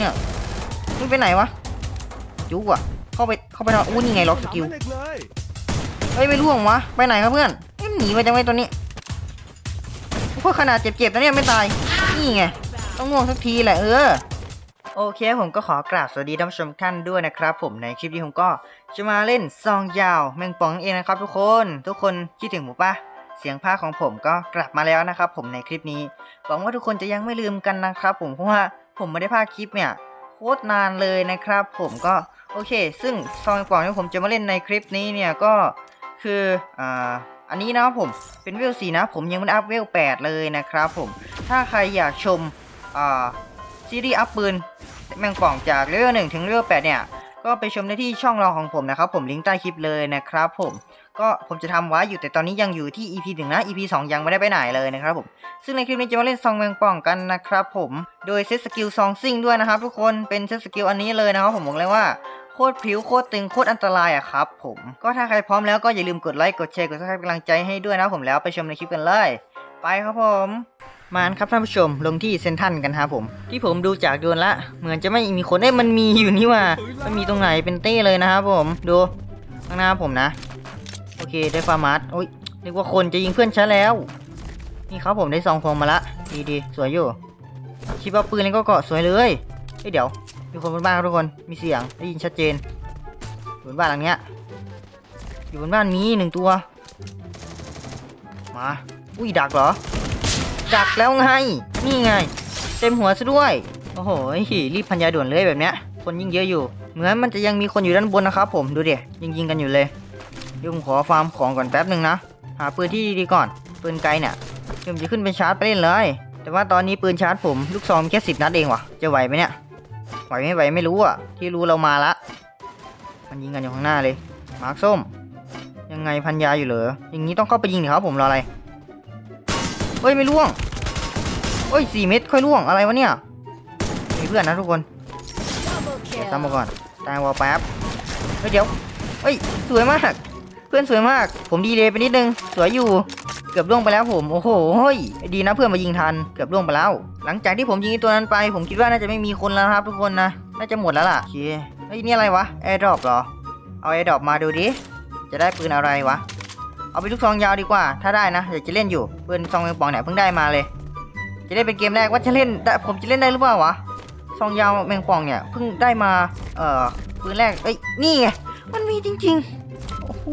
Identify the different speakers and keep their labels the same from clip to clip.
Speaker 1: เนี่ยมึงไปไหนวะจุกว่ะเข้าไปเข้าไปนอนอู้นี่ไงล็อกสกิล
Speaker 2: เฮ้
Speaker 1: ยไม่ร่วงวะไปไหนครับเพื่อนเอ้ยหนีไปจังไงตัวนี้พวกขนาดเจ็บๆนะเนี่ยไม่ตายนี่ไงต้องง่วงสักทีแหละเออโอเคผมก็ขอกราบสวัสดีท่านผู้ชมท่านด้วยนะครับ ผมในคลิปนี้ผมก็จะมาเล่นซองยาวแมงป่องเองนะครับ ทุกคนทุกคนคิดถึงหมูปะเสียงภาคของผมก็กลับมาแล้วนะครับ ผมในคลิปนี้หวังว่าทุกคนจะยังไม่ลืมกันนะครับ ผมเพราะว่า ผมไม่ได้พาคคลิปเนี่ยโคตรนานเลยนะครับ ผมก็โอเค ซึ่งซองกล่องที่ผมจะมาเล่นในคลิปนี้เนี่ยก็คืออ่าอันนี้นะครับผมเป็นเวลสีนะผมยังไม่ได้อัพเวล8เลยนะครับผมถ้าใครอยากชมอ่าซีรีส์อัพปืนแมงป่องจากเลเวลหนึ่งถึงเลเวลแปดเนี่ย ก็ไปชมได้ที่ช่องรองของผมนะครับ ผมลิงก์ใต้คลิปเลยนะครับ ผมก็ผมจะทำไว้อยู่แต่ตอนนี้ยังอยู่ที่ EP 1นะ EP 2 ยังไม่ได้ไปไหนเลยนะครับผม ซึ่งในคลิปนี้จะมาเล่นซองแมงป่องกันนะครับผม โดยเซตสกิลซองซิ่งด้วยนะครับทุกคน เป็นเซตสกิลอันนี้เลยนะครับผมบอกเลยว่าโคตรผิวโคตรตึงโคตรอันตรายอะครับผม ก็ถ้าใครพร้อมแล้วก็อย่าลืมกดไลค์กดแชร์กดซับสไครป์กำลังใจให้ด้วยนะผมแล้วไปชมในคลิปกันเลย ไปครับผม มาครับท่านผู้ชมลงที่เซนทันกันครับผม ที่ผมดูจากโดนละ เหมือนจะไม่มีคนเอ้ยมันมีอยู่นี่ว่ามันมีตรงไหนเป็นเต้เลยนะครับผมดูข้างหน้าผมนะ โอเคได้ฟาร์มาร์โอ้ยนึกว่าคนจะยิงเพื่อนฉันแล้ว นี่ครับผมได้ซองพงมาละ ดีดีสวยอยู่คิดว่าปืนนี้ก็เกาะสวยเลยเฮ้ยเดี๋ยวมีคนบนบ้านทุกคนมีเสียงได้ยินชัดเจนอยู่บนบ้านหลังเนี้ยอยู่บนบ้านมีหนึ่งตัว มา อุ้ยดักเหรอ ดักแล้วไง นี่ไง เต็มหัวซะด้วย โอ้โหรีบพันยาด่วนเลยแบบเนี้ย คนยิ่งเยอะอยู่ เหมือนมันจะยังมีคนอยู่ด้านบนนะครับผมดูดิยิงยิงกันอยู่เลยเดี๋ยวผมขอฟาร์มของก่อนแป๊บหนึ่งนะ หาปืนที่ดีๆก่อน ปืนไกลเนี่ยเดี๋ยวผมจะขึ้นไปชาร์จไปเล่นเลย แต่ว่าตอนนี้ปืนชาร์จผมลูกซองแค่สิบนัดเองว่ะ จะไหวไหมเนี่ย ไหวไม่ไหวไม่รู้อะ ที่รู้เรามาละ มันยิงกันอยู่ข้างหน้าเลย มาร์คส้ม ยังไงพันยาอยู่เหรอ อย่างนี้ต้องเข้าไปยิงเดิครับผมรออะไร เฮ้ยไม่ล่วงเฮ้ยสี่เม็ดค่อยล่วงอะไรวะเนี่ยมีเพื่อนนะทุกคนเดี๋ยวซ้ำมาก่อนตายวอลแป๊บเฮ้ยเดี๋ยวเฮ้ยสวยมาก เพื่อนสวยมาก ผมดีเลยไปนิดนึงสวยอยู่เกือบล่วงไปแล้วผมโอ้โหเฮ้ยดีนะเพื่อนมายิงทันเกือบล่วงไปแล้ว หลังจากที่ผมยิงไอ้ตัวนั้นไป ผมคิดว่าน่าจะไม่มีคนแล้วครับ ทุกคนนะน่าจะหมดแล้วล่ะโอเคเฮ้ยนี่อะไรวะแอร์ดรอปเหรอเอาแอร์ดรอปมาดูดิจะได้ปืนอะไรวะ เอาไปลูกซองยาวดีกว่า ถ้าได้นะอยากจะเล่นอยู่ปืนซองแมงปองเนี่ยเพิ่งได้มาเลย จะได้เป็นเกมแรกว่าจะเล่นได้ผมจะเล่นได้หรือเปล่าวะซองยาวแมงปองเนี่ยเพิ่งได้มาเอ่อปืนแรกเอ้ยนี่ไงมันมีจริงๆโอ้โห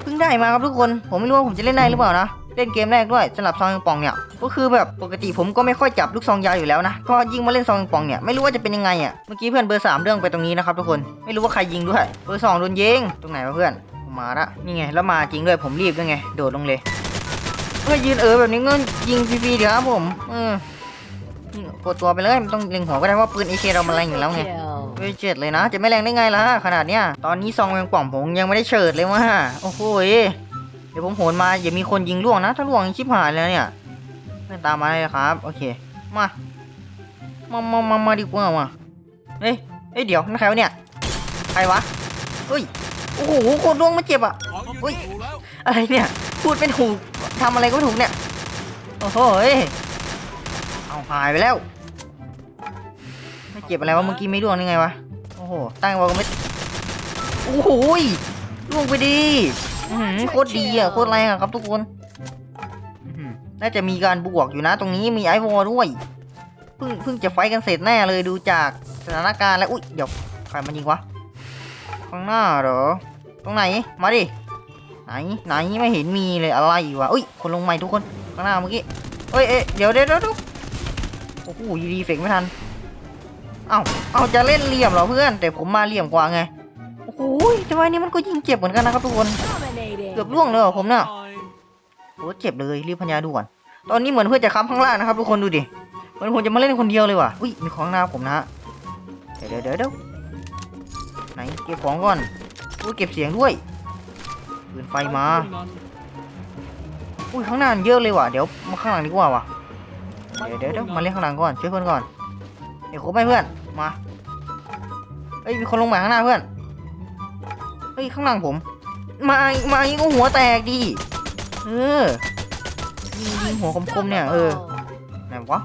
Speaker 1: เพิ่งได้มาครับทุกคน ผมไม่รู้ว่าผมจะเล่นได้หรือเปล่านะเล่นเกมแรกด้วยสำหรับซองแมงปองเนี่ยก็คือแบบปกติผมก็ไม่ค่อยจับลูกซองยาวอยู่แล้วนะก็ยิ่งมาเล่นซองแมงปองเนี่ยไม่รู้ว่าจะเป็นยังไงอะเมื่อกี้เพื่อนเบอร์สามเรื่องไปตรงนี้นะครับทุกคนไม่รู้ว่าใครยิงด้วยเบอร์สองโดนยิงตรงไหนวะเพื่อน มาละนี่ไงแล้วมาจริงด้วยผมรีบด้วยไงโดดลงเลยเฮ้ยยืนเออแบบนี้ก็ยิงฟรีๆเดี๋ยวครับผมเออกดตัวไปเลยไม่ต้องเล็งหัวก็ได้ว่าปืน AK เรามันแรงอยู่แล้วไงเฮ้ยเจ็ดเลยนะ จะไม่แรงได้ไงล่ะขนาดเนี้ยตอนนี้ซองแมงป่องผมยังไม่ได้เฉิดเลยว่าโอ้โหเดี๋ยวผมโหนมาอย่ามีคนยิงล่วงนะ ถ้าล่วงชิบหายแล้วเนี่ยเพื่อนตามมาเลยครับ โอเคมามามามามาดีกว่ามาเฮ้ยเฮ้ยเดี๋ยวนั่นใครวะเนี่ยใครวะเฮ้ย โอ้โหโคตรล่วงมาเจ็บอะเฮ้ยอะไรเนี่ย พูดเป็นถูกทำอะไรก็ไม่ถูกเนี่ย โอ้โหยเอาหายไปแล้ว ไม่เจ็บอะไรวะเมื่อกี้ไม่ร่วงได้ไงวะ โอ้โห ตั้งวอลก็ไม่ โอ้โหยร่วงไปดีอื้อหือโคตรดีอะ โคตรแรงอะครับทุกคนอื้อหือน่าจะมีการบวกอยู่นะ ตรงนี้มีไอวอลด้วย เพิ่งเพิ่งจะไฟท์กันเสร็จแน่เลยดูจากสถานการณ์แล้ว อุ้ยเดี๋ยวใครมันยิงวะ ข้างหน้าเหรอ ตรงไหน มาดิ ไหน ไหนไม่เห็นมีเลยอะไรวะอุ้ย คนลงใหม่ทุกคน ข้างหน้าเมื่อกี้เอ้ยเอ้ยเดี๋ยวเดี๋ยวเดี๋ยวเดี๋ยวโอ้โหยีรีเฟกไม่ทัน เอ้า เอาจะเล่นเหลี่ยมเหรอเพื่อน แต่ผมมาเหลี่ยมกว่าไง โอ้โหแต่ว่าอันนี้มันก็ยิงเจ็บเหมือนกันนะครับทุกคน เกือบล่วงเลยเหรอผมเนี่ยโอ้เจ็บเลย รีบพันยาด่วน ตอนนี้เหมือนเพื่อนจะค้ำข้างล่างนะครับทุกคนดูดิ เหมือนผมจะมาเล่นคนเดียวเลยว่ะ อุ้ย มีของหน้าผมนะฮะเดี๋ยวเดี๋ยวเดี๋ยว เก็บของก่อนอุ้ยเก็บเสียงด้วยปืนไฟมาอุ้ยข้างหน้ามันเยอะเลยว่ะเดี๋ยวมาข้างหลังดีกว่าว่ะเดี๋ยวเดี๋ยวเดี๋ยวมาเล่นข้างหลังก่อนช่วยเพื่อนก่อนเดี๋ยวครบไหมเพื่อนมาเฮ้ยมีคนลงมาข้างหน้าเพื่อนเฮ้ยข้างหลังผม มาอีกมาอีกก็หัวแตกดิเออยิงหัวคมๆเนี่ยเออไหนวะ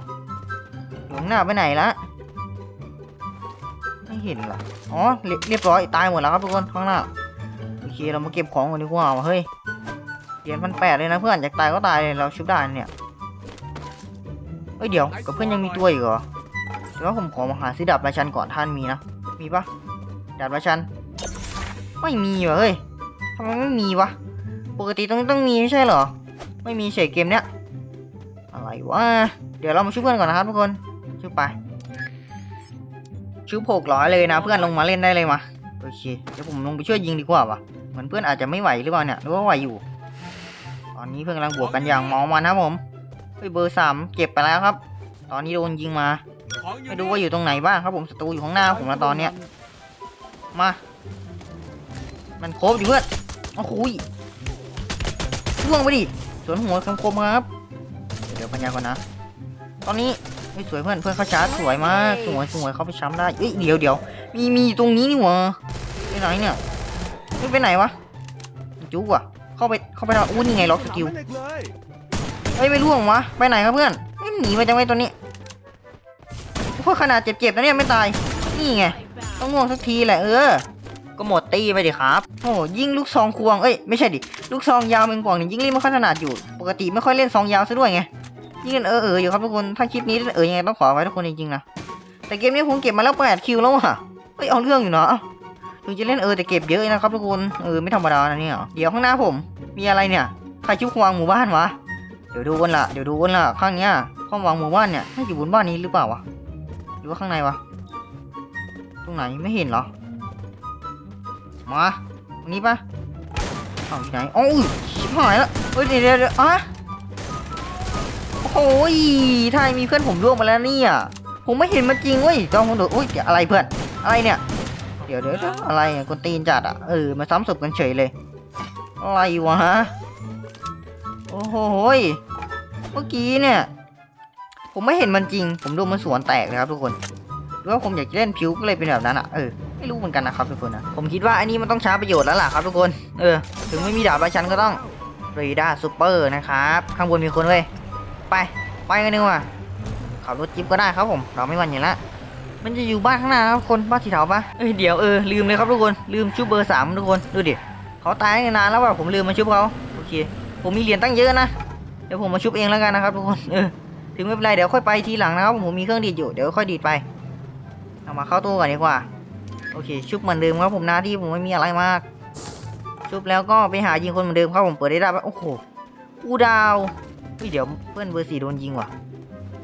Speaker 1: อยู่ข้างหน้าไปไหนละ เห็นเหรออ๋อเรียเรียบร้อยตายหมดแล้วครับทุกคนข้างหน้าโอเคเรามาเก็บของกันดีกว่าเฮ้ยเหรียญพันแปดเลยนะเพื่อนอยากตายก็ตายเลยเราชุบได้เนี่ยเอ้ยเดี๋ยวกับเพื่อนยังมีตัวอีกเหรอเดี๋ยวว่าผมขอมาหาซื้อดาบราชันก่อนท่านมีนะมีปะดาบราชัน ไม่มีวะเฮ้ยทำไมไม่มีวะปกติต้องต้องมีไม่ใช่เหรอ ไม่มีเฉยเกมเนี้ยอะไรวะเดี๋ยวเรามาชุบเพื่อนก่อนนะครับทุกคนชุบไป ชุบหกร้อยเลยนะ เพื่อนลงมาเล่นได้เลยมาโอเคเดี๋ยวผมลงไปช่วยยิงดีกว่าวะเหมือนเพื่อนอาจจะไม่ไหวหรือเปล่าเนี่ยหรือว่าไหวอยู่ ตอนนี้เพื่อนกำลังบวกกันอย่างเมองมันนะครับผมเฮ้ยเบอร์สามเก็บไปแล้วครับ ตอนนี้โดนยิงมาไม่รู้ว่าอยู่ตรงไหนบ้างครับผมศัตรูอยู่ข้างหน้าผมแล้วตอนเนี้ยมา มันโคบอยู่เพื่อนโอ้โหยล่วงไปดิสวนหัวคำคมครับ เดี๋ยวพัญญาก่อนนะ ตอนนี้ เฮ้ยสวยเพื่อนเพื่อนเขาชาร์จสวยมากสวยสวยเขาไปช้ำได้เอ้ยเดี๋ยวเดี๋ยวมีมีอยู่ตรงนี้นี่หว่าไปไหนเนี่ยเฮ้ยไปไหนวะจุ๊กว่ะเข้าไปเข้าไปทำอู้นี่ไงล็อกสกิลเฮ้ยไม่ร่วงวะไปไหนครับเพื่อนหนีไปจังไงตัวนี้พวกขนาดเจ็บๆนะเนี่ยไม่ตายนี่ไงต้องง่วงสักทีแหละเออ ก็หมดตีไปดิครับโอ้ยิงลูกซองควงเอ้ยไม่ใช่ดิลูกซองยาวเป็นกว่างเนี่ยยิงเล่นไม่ค่อยถนัดอยู่ ปกติไม่ค่อยเล่นซองยาวซะด้วยไง ยิงกันเออเอออยู่ครับทุกคน ถ้าคลิปนี้เออยังไงต้องขอไว้ทุกคนจริงๆนะ แต่เกมนี้ผมเก็บมาแล้วแปดคิวแล้วอะเฮ้ยเอาเรื่องอยู่เนาะถึงจะเล่นเออแต่เก็บเยอะนะครับทุกคน เออไม่ธรรมดานะเนี่ย เดี๋ยวข้างหน้าผม มีอะไรเนี่ย ใครชุบควางหมู่บ้านวะ เดี๋ยวดูกันละเดี๋ยวดูกันละข้างเนี้ยข้างวางหมู่บ้านเนี่ยน่าอยู่บนบ้านนี้หรือเปล่าวะ หรือว่าข้างในวะ ตรงไหนไม่เห็นเหรอ มาตรงนี้ปะเอาที่ไหนโอ้ยชิบหายแล้วเฮ้ยเดี๋ยวเดี๋ยวเดี๋ยวอะ โอ้ยทายมีเพื่อนผมร่วงมาแล้วเนี่ยผมไม่เห็นมันจริงเว้ยต้องผมดูอุ้ยเดี๋ยวอะไรเพื่อน อะไรเนี่ย เดี๋ยวเดี๋ยวอะไรเนี่ยคนตีนจัดอะเออมาซ้ำศพกันเฉยเลย อะไรวะโอ้โหเมื่อกี้เนี่ย ผมไม่เห็นมันจริง ผมดูมันสวนแตกเลยครับทุกคนหรือว่าผมอยากเล่นพิวก็เลยเป็นแบบนั้นอะเออไม่รู้เหมือนกันนะครับทุกคนนะผมคิดว่าอันนี้มันต้องช้าประโยชน์แล้วล่ะครับทุกคน เออ ถึงไม่มีดาบราชันก็ต้องเรดาซูเปอร์นะครับ ข้างบนมีคนเว้ย ไป ไปกันดีกว่าขับรถจิ๊บก็ได้ครับผม เราไม่วันอยู่แล้วมันจะอยู่บ้านข้างหน้าครับคนบ้านสีเทาปะเอ้ยเดี๋ยวเออลืมเลยครับทุกคนลืมชุบเบอร์สามทุกคนดูดิเขาตายนานแล้วว่ะผมลืมมาชุบเขาโอเคผมมีเหรียญตั้งเยอะนะเดี๋ยวผมมาชุบเองแล้วกันนะครับทุกคนเออถึงไม่เป็นไรเดี๋ยวค่อยไปทีหลังนะครับผมมีเครื่องดีดอยู่เดี๋ยวค่อยดีดไปเอามาเข้าตู้ก่อนดีกว่าโอเค ชุบเหมือนเดิมครับผมหน้าที่ผมไม่มีอะไรมาก ชุบแล้วก็ไปหายิงคนเหมือนเดิมครับผมเปิดได้รับโอ้โหกูดาว เฮ้ยเดี๋ยวเพื่อนเบอร์สี่โดนยิงว่ะ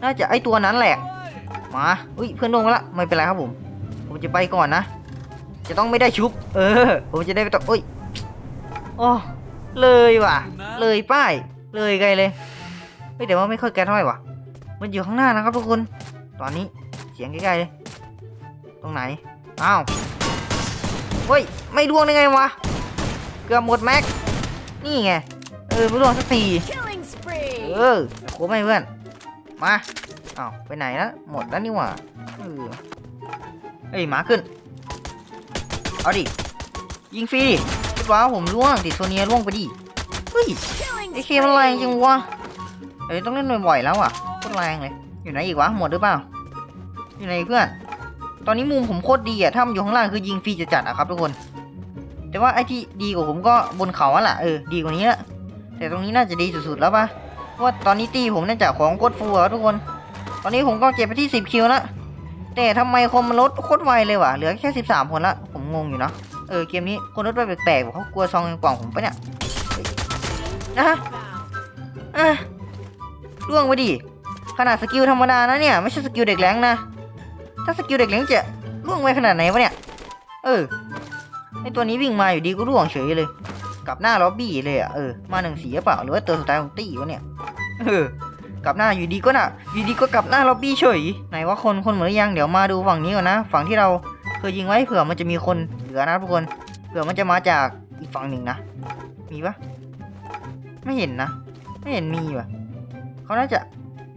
Speaker 1: น่าจะไอตัวนั้นแหละ มาอุ้ยเพื่อนโดนละไม่เป็นไรครับผม ผมจะไปก่อนนะ จะต้องไม่ได้ชุบ เออ ผมจะได้ไปต่อเอ้ยโอ้เลยว่ะ เลยป้าย เลยไกลเลยเฮ้ยแต่ว่าไม่ค่อยแกเท่าไหร่ว่ะ มันอยู่ข้างหน้านะครับทุกคน ตอนนี้เสียงใกล้ๆเลย ตรงไหน อ้าว เฮ้ย ไม่ร่วงได้ไงวะ เกือบหมดแม็ก นี่ไง เออไม่ร่วงสักที เออโคไม่เพื่อน มาอ้าวไปไหนแล้วหมดแล้วนี่หว่าเออเฮ้ยหมาขึ้น เอาดิ ยิงฟรีดิคิดว่าผมล่วงติดโซเนียล่วงไปดิ เฮ้ยไอเคมันแรงจริงวะเอ้ยต้องเล่นบ่อยๆแล้วอะโคตรแรงเลย อยู่ไหนอีกวะหมดหรือเปล่า อยู่ไหนเพื่อน ตอนนี้มุมผมโคตรดีอะ ถ้ามันอยู่ข้างล่างคือยิงฟรีจะจัดอะครับทุกคน แต่ว่าไอที่ดีกว่าผมก็บนเขาอะล่ะเออดีกว่านี้ละแต่ตรงนี้น่าจะดีสุดๆแล้วปะเพราะ ว่าตอนนี้ตีผมน่าจะของโคตรฟูอะทุกคน ตอนนี้ผมก็เก็บไปที่ 10 คิวแล้วแต่ทำไมคนมันลดโคตรไวเลยว่ะเหลือแค่ 13 คนละผมงงอยู่เนาะเออเกมนี้คนลดไปแปลกๆว่ะเขากลัวซองกล่องผมปะเนี่ยนะอะล่วงไปดิขนาดสกิลธรรมดานะเนี่ยไม่ใช่สกิลเด็กแรงนะถ้าสกิลเด็กแรงจะล่วงไปขนาดไหนวะเนี่ย เออ ไอตัวนี้วิ่งมาอยู่ดีก็ล่วงเฉยเลย กลับหน้าล็อบบี้เลยอะ เออ มาหนึ่งสีหรือเปล่า หรือว่าตัวสุดท้ายของตี้วะเนี่ย เออกลับหน้าอยู่ดีก็น่ะ อยู่ดีก็กลับหน้าล็อบบี้เฉย ไหนว่าคนคนหมดหรือยัง เดี๋ยวมาดูฝั่งนี้ก่อนนะ ฝั่งที่เราเคยยิงไว้เผื่อมันจะมีคนเหลือนะทุกคน เผื่อมันจะมาจากอีกฝั่งหนึ่งนะ มีปะไม่เห็นนะ ไม่เห็นมีว่ะเขาน่าจะ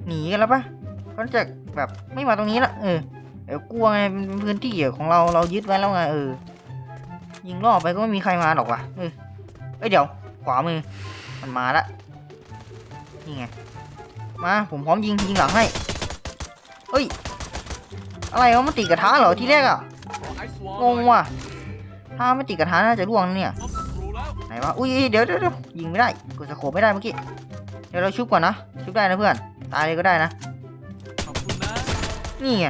Speaker 1: หนีกันแล้วปะเขาน่าจะแบบไม่มาตรงนี้ละ เออ เดี๋ยวกลัวไงเป็นพื้นที่ของเรา เรายึดไว้แล้วไง เออ ยิงล่อไปก็ไม่มีใครมาหรอกว่ะ เออเอ้ยเดี๋ยว ขวามือ มันมาละ นี่ไง มา ผมพร้อมยิงยิงหลังให้ เฮ้ย อะไรวะมันติดกระทะเหรอที่แรกอะงงว่ะ ถ้าไม่ติดกระทะน่าจะร่วงเนี่ย ไหนวะ อุ้ยเดี๋ยวเดี๋ยวยิงไม่ได้ กดสโคปไม่ได้เมื่อกี้ เดี๋ยวเราชุบก่อนนะ ชุบได้นะเพื่อน ตายเลยก็ได้นะ
Speaker 2: ขอบคุณนะ
Speaker 1: นี่ไง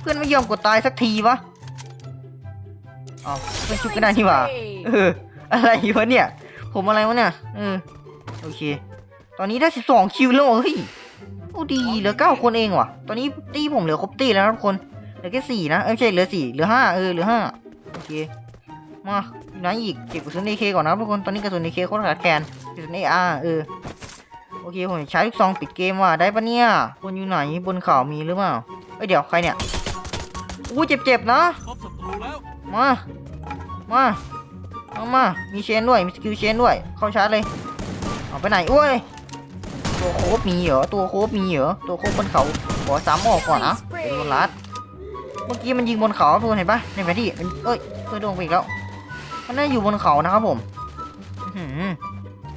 Speaker 1: เพื่อนไม่ยอมกดตายสักทีวะเอเพื่อนชุบก็ได้นี่หว่าเอออะไรวะเนี่ย ผมอะไรวะเนี่ยเออโอเค ตอนนี้ได้ 12 คิวแล้วเหรอเฮ้ยโอ้ดีเหลือเก้าคนเองว่ะ ตอนนี้ตีผมเหลือครบตีแล้วนะทุกคน เหลือแค่สี่นะ เอ้ยไม่ใช่เหลือสี่เหลือห้าเออ เหลือห้าโอเค มาอยู่ไหนอีก เก็บกระสุนเอเคก่อนนะทุกคน ตอนนี้กระสุนเอเคโคตรขาดแคลนกระสุนเออาร์เออ โอเค ผมใช้ลูกซองปิดเกมว่ะ ได้ปะเนี่ยคนอยู่ไหน บนเขามีหรือเปล่า เอ้ยเดี๋ยวใครเนี่ยอู้เจ็บๆนะ
Speaker 2: พบศัตรูแล้ว
Speaker 1: มา มาเอามา มีเชนด้วย มีสกิลเชนด้วย เข้าชาร์จเลยเอาไปไหนโอ้ย ตัวโคบมีเหรอ ตัวโคบมีเหรอ ตัวโคบบนเขา ขอซ้ำออกก่อนนะยวโดนลัด เมื่อกี้มันยิงบนเขาทุกคนเห็นปะในแผนที่มันเอ้ยเพื่อนโดนไปอีกแล้ว มันน่าอยู่บนเขานะครับผม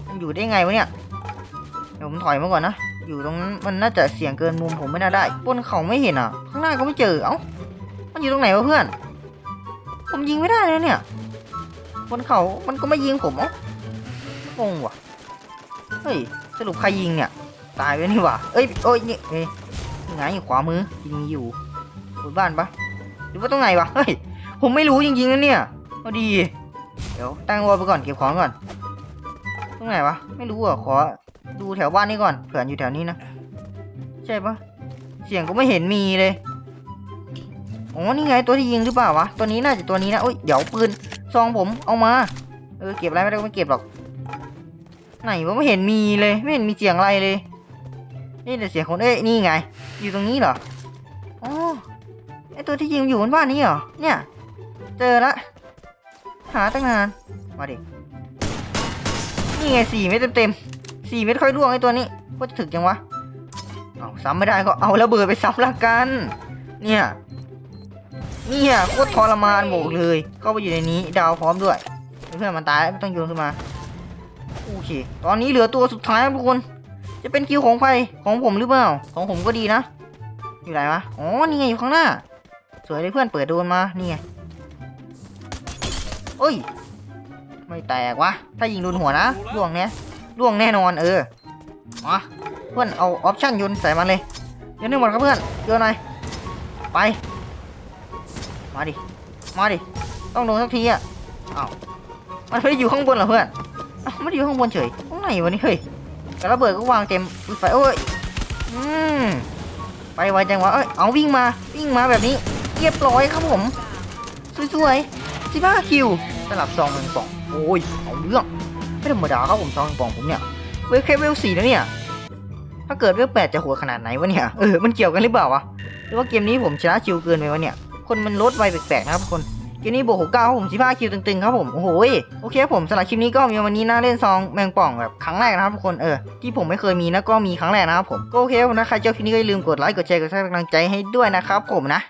Speaker 1: มันอยู่ได้ไงวะเนี่ย เดี๋ยวผมถอยมาก่อนนะ อยู่ตรงนั้นมันน่าจะเสี่ยงเกินมุมผมไม่น่าได้ บนเขาไม่เห็นอะ ข้างหน้าก็ไม่เจอ เอ้า มันอยู่ตรงไหนวะเพื่อน ผมยิงไม่ได้เลยเนี่ย บนเขา มันก็ไม่ยิงผมเอ้างงว่ะ เฮ้ย สรุปใครยิงเนี่ย ตายไปนี่หว่าเอ้ยโอ้ยนี่เอ้ยยังไงขวามือยิงอยู่บนบ้านปะหรือว่าตรงไหนวะเฮ้ยผมไม่รู้จริงๆนะเนี่ยเอาดี เดี๋ยวตั้งวอลไปก่อนเก็บของก่อน ตรงไหนวะไม่รู้อะขอดูแถวบ้านนี้ก่อนเผื่ออยู่แถวนี้นะใช่ปะเสียงก็ไม่เห็นมีเลยอ๋อนี่ไงตัวที่ยิงหรือเปล่าวะตัวนี้น่าจะตัวนี้นะโอ้ยเดี๋ยวปืนซองผมเอามา เออเก็บอะไรไม่ได้ก็ไม่เก็บหรอก ไหนวะไม่เห็นมีเลย ไม่เห็นมีเสียงอะไรเลย นี่แต่เสียงคนเอ้ยนี่ไง อยู่ตรงนี้เหรออ๋อไอตัวที่ยิงอยู่บนบ้านนี้เหรอเนี่ย เจอละหาตั้งนานมาดินี่ไงสี่เม็ดเต็มๆสี่เม็ดค่อยร่วงไอตัวนี้ก็จะถึกจังวะเอาซ้ำไม่ได้ก็เอาระเบิดไปซ้ำละกัน เนี่ยเนี่ยโคตรทรมานบกเลย เข้าไปอยู่ในนี้ ดาวพร้อมด้วย เพื่อนมันตายไม่ต้องโยนขึ้นมา โอเค ตอนนี้เหลือตัวสุดท้ายแล้วทุกคน จะเป็นคิวของใครของผมหรือเปล่า ของผมก็ดีนะ อยู่ไหนวะ อ๋อ นี่ไงอยู่ข้างหน้า สวยเลยเพื่อนเปิดโดนมา นี่ไงเอ้ย ไม่แตกวะ ถ้ายิงโดนหัวนะล่วงเนี้ยล่วงแน่นอนเออมาเพื่อนเอาออปชั่นยนใส่มันเลยโยนให้หมดครับเพื่อนโยนหน่อยไป มาดิ มาดิ ต้องโดนสักทีอะอ้าวมันไม่ได้อยู่ข้างบนเหรอเพื่อน อ้าวไม่ได้อยู่ข้างบนเฉยตรงไหนวะนี่เฮ้ยแต่ระเบิดก็วางเต็มอุ๊ยไฟโอ้ยอืมไปไวจังวะเอ้ยเอาวิ่งมาวิ่งมาแบบนี้เรียบร้อยครับผม สวยๆสิบห้าคิวสลับซองหนึ่งป่องโอ้ยเอาเรื่องไม่ธรรมดาครับผมซองหนึ่งป่องผมเนี่ยเวลแค่เวลสี่นะเนี่ยถ้าเกิดเวลแปดจะโหัวขนาดไหนวะเนี่ยเออมันเกี่ยวกันหรือเปล่าวะหรือว่าเกมนี้ผมชนะคิวเกินไปวะเนี่ยคนมันลดไวแปลกๆนะครับทุกคน เกมนี้บวกหกเก้าครับผมสิบห้าคิวตึงๆครับผมโอ้โหโอเคผมสำหรับคลิปนี้ก็มีวันนี้น่าเล่นซองแมงป่องแบบครั้งแรกนะครับทุกคนเออที่ผมไม่เคยมีนะก็มีครั้งแรกนะครับผมก็โอเคครับผมนะใครเจ้าคลิปนี้ก็อย่าลืมกดไลค์กดแชร์กดซับสไครต์กำลังใจให้ด้วยนะครับผมนะ